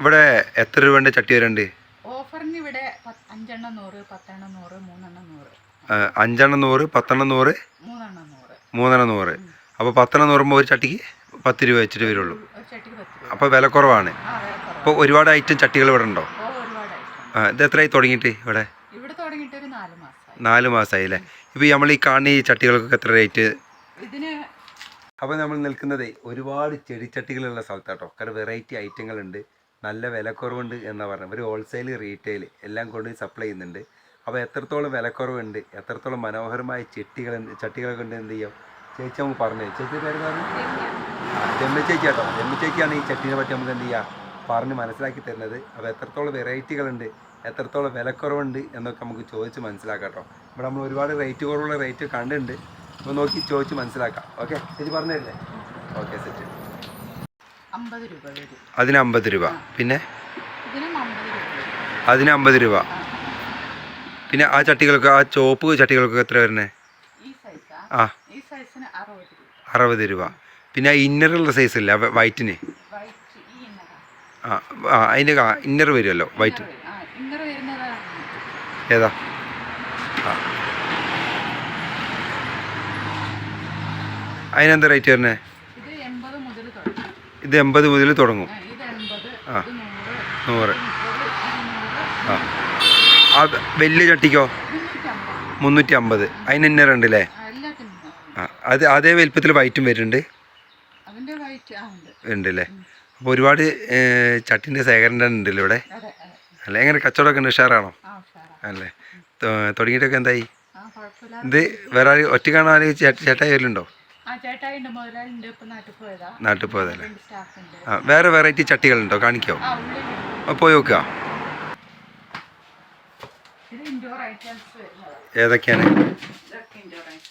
ഇവിടെ എത്ര രൂപേന്റെ ചട്ടി വരുന്നുണ്ട് ഓഫറിന് ഇവിടെ അഞ്ചെണ്ണം നൂറ് പത്തെണ്ണം നൂറ് മൂന്നെണ്ണം നൂറ്. അഞ്ചെണ്ണം നൂറ് പത്തെണ്ണം നൂറ് മൂന്നെണ്ണം നൂറ്. മൂന്നെണ്ണം നൂറ്. അപ്പോൾ പത്തെണ്ണം നൂറുമ്പോൾ ഒരു ചട്ടിക്ക് പത്ത് രൂപ വെച്ചിട്ട് വരുള്ളൂ. അപ്പോൾ വില കുറവാണ്. അപ്പോൾ ഒരുപാട് ഐറ്റം ചട്ടികൾ ഇവിടെ ഉണ്ടോ? ഇത് എത്രയായി തുടങ്ങിയിട്ട് ഇവിടെ? നാല് മാസമായി. അല്ലേ? ഇപ്പോൾ നമ്മൾ ഈ കാണുന്ന ഈ ചട്ടികൾക്കൊക്കെ എത്ര റേറ്റ് അപ്പോൾ നമ്മൾ നിൽക്കുന്നത് ഒരുപാട് ചെടിച്ചട്ടികളുള്ള സ്ഥലത്താട്ടോ. കാരണം വെറൈറ്റി ഐറ്റങ്ങളുണ്ട് നല്ല വിലക്കുറവുണ്ട് എന്നാണ് പറഞ്ഞത്. ഒരു ഹോൾസെയിൽ റീറ്റെയിൽ എല്ലാം കൊണ്ട് സപ്ലൈ ചെയ്യുന്നുണ്ട്. അപ്പോൾ എത്രത്തോളം വിലക്കുറവുണ്ട് എത്രത്തോളം മനോഹരമായ ചെട്ടികൾ ചട്ടികളെ കൊണ്ട് എന്ത് ചെയ്യാം? ചേച്ചി നമുക്ക് പറഞ്ഞു. ചേച്ചി പേര് പറഞ്ഞു? ജമ്മ ചേച്ചി കേട്ടോ. ജമ്മ ചേച്ചിയാണ് ഈ ചട്ടിനെ പറ്റി നമുക്ക് എന്ത് ചെയ്യുക പറഞ്ഞ് മനസ്സിലാക്കി തരുന്നത്. അപ്പോൾ എത്രത്തോളം വെറൈറ്റികളുണ്ട് എത്രത്തോളം വിലക്കുറവുണ്ട് എന്നൊക്കെ നമുക്ക് ചോദിച്ച് മനസ്സിലാക്കാം കേട്ടോ. ഇവിടെ നമ്മൾ ഒരുപാട് റേറ്റ് കുറവുള്ള റേറ്റ് കണ്ടിട്ടുണ്ട്. അപ്പോൾ നോക്കി ചോദിച്ച് മനസ്സിലാക്കാം. ഓക്കെ ചേച്ചി പറഞ്ഞു തരില്ലേ? ഓക്കെ സെറ്റ് അതിന് അമ്പത് രൂപ. പിന്നെ? അതിന് അമ്പത് രൂപ. പിന്നെ ആ ചട്ടികൾക്ക് ആ ചോപ്പ് ചട്ടികൾക്ക് എത്ര സൈസാ ആ? അറുപത് രൂപ. പിന്നെ ആ ഇന്നറുള്ള സൈസ് ഇല്ല? വൈറ്റിന് ആ. ആ അതിന്റെ ഇന്നർ വരുമല്ലോ വൈറ്റ് ഏതാ? ആ. അതിനെന്താ റേറ്റ് വരുന്നത് ഇത് എൺപത് മുതൽ തുടങ്ങി ഇത് എൺപത് മുതൽ തുടങ്ങും. ആ, നൂറ് ആ. ആ വലിയ ചട്ടിക്കോ? മുന്നൂറ്റി അമ്പത് അതിന് തന്നെ രണ്ടല്ലേ? ആ, അത് അതേ വലിപ്പത്തിൽ വൈറ്റും വരുന്നുണ്ട്? ഉണ്ടല്ലേ? അപ്പോൾ ഒരുപാട് ചട്ടിന്റെ സേകരണം ഉണ്ടല്ലോ ഇവിടെ? അല്ലേ? എങ്ങനെ കച്ചവടമൊക്കെ ഉണ്ട്? ഉഷാറാണോ? അല്ലേ? തുടങ്ങിയിട്ടൊക്കെ എന്തായി? ഇത് വേറെ ഒറ്റ കാണാൻ ചേട്ടായി വരുന്നുണ്ടോ നാട്ടിൽ പോയതാ. നാട്ടിൽ പോയതല്ലേ? ആ വേറെ വെറൈറ്റി ചട്ടികളുണ്ടോ? കാണിക്കോ. പോയി നോക്കുക. ഏതൊക്കെയാണ്?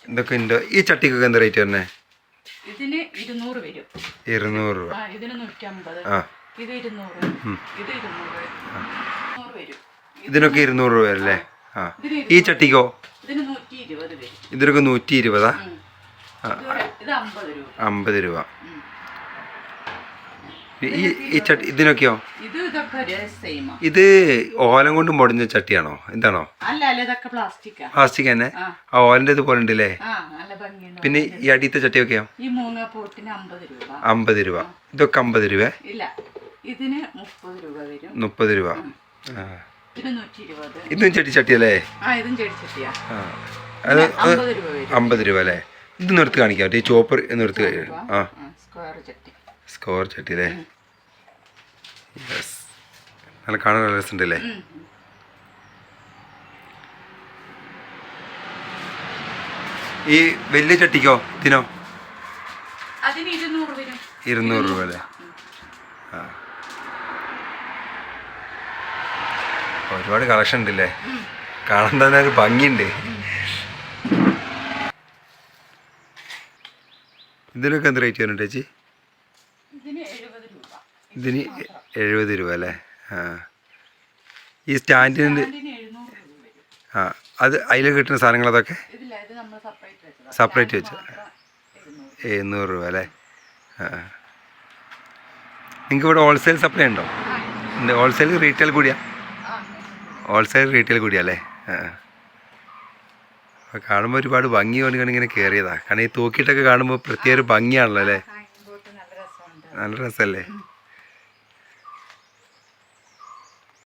ഇതൊക്കെ ഉണ്ട് ഈ ചട്ടിക്കൊക്കെ എന്താ റേറ്റ് തന്നെ ഇതിന് ഇരുന്നൂറ് വരും. ഇരുന്നൂറ് രൂപ. ആ ഇതിന് നൂറ്റമ്പത്. ആ. ഇത് ഇരുന്നൂറ്. ഇത് ഇരുന്നൂറ് നൂറ് വരും. ഇതിനൊക്കെ ഇരുന്നൂറ് രൂപ അല്ലേ? ആ. ഈ ചട്ടിക്കോ? ഇതിന് നൂറ്റി ഇരുപത് ഇതിനൊക്കെ നൂറ്റി ഇരുപതാ? അമ്പത് രൂപ. ഈ ഈ ചട്ടി ഇതിനൊക്കെയോ? ഇത് ഓലം കൊണ്ട് മുടഞ്ഞ ചട്ടിയാണോ? എന്താണോ? പ്ലാസ്റ്റിക് തന്നെ? ആ. ഓലന്റെ ഇത് ഇതുപോലെ ഉണ്ടല്ലേ? പിന്നെ ഈ അടിയത്തെ ചട്ടിയൊക്കെയോ അമ്പത് രൂപ. ഇതൊക്കെ അമ്പത് രൂപ? ഇതിന് മുപ്പത് രൂപ ഇതും ചട്ടി ചട്ടിയല്ലേ? അത് അമ്പത് രൂപ അല്ലേ? ഇത് നിർത്തി കാണിക്കാം ഈ ചോപ്പർ നിർത്തി ആ സ്ക്വയർ ചട്ടി. അല്ലേ? യെസ്. നല്ല കാണാൻ നല്ല രസമുണ്ടല്ലേ? അല്ലേ ഈ വലിയ ചട്ടിക്കോ ഇതിനോ? ഇരുന്നൂറ് രൂപ അല്ലേ? ആ. ഒരുപാട് കളക്ഷൻ ഉണ്ടല്ലേ? കാണാൻ തന്നെ ഒരു ഭംഗിയുണ്ട്. ഇതിനൊക്കെ എന്ത് റേറ്റ് വരുന്നുണ്ട് ചേച്ചി? ഇതിന് എഴുപത് രൂപ. അല്ലേ? ആ. ഈ വരും. ആ. അത് അതിൽ കിട്ടുന്ന സാധനങ്ങൾ അതൊക്കെ സെപ്പറേറ്റ് വെച്ച. എഴുന്നൂറ് രൂപ. അല്ലേ? ആ. നിങ്ങൾക്ക് ഇവിടെ ഹോൾസെയിൽ സപ്ലൈ ഉണ്ടോ? ആ, ഹോൾസെയിൽ റീറ്റെയിൽ കൂടിയാ? ആ, ഹോൾസെയിൽ റീറ്റെയിൽ കൂടിയല്ലേ ആ അപ്പോൾ കാണുമ്പോൾ ഒരുപാട് ഭംഗി കൊണ്ട് ഇങ്ങനെ കയറിയതാണ് കാരണം ഈ തൂക്കിയിട്ടൊക്കെ കാണുമ്പോൾ പ്രത്യേക ഒരു ഭംഗിയാണല്ലോ അല്ലേ? നല്ല രസല്ലേ? രസമല്ലേ.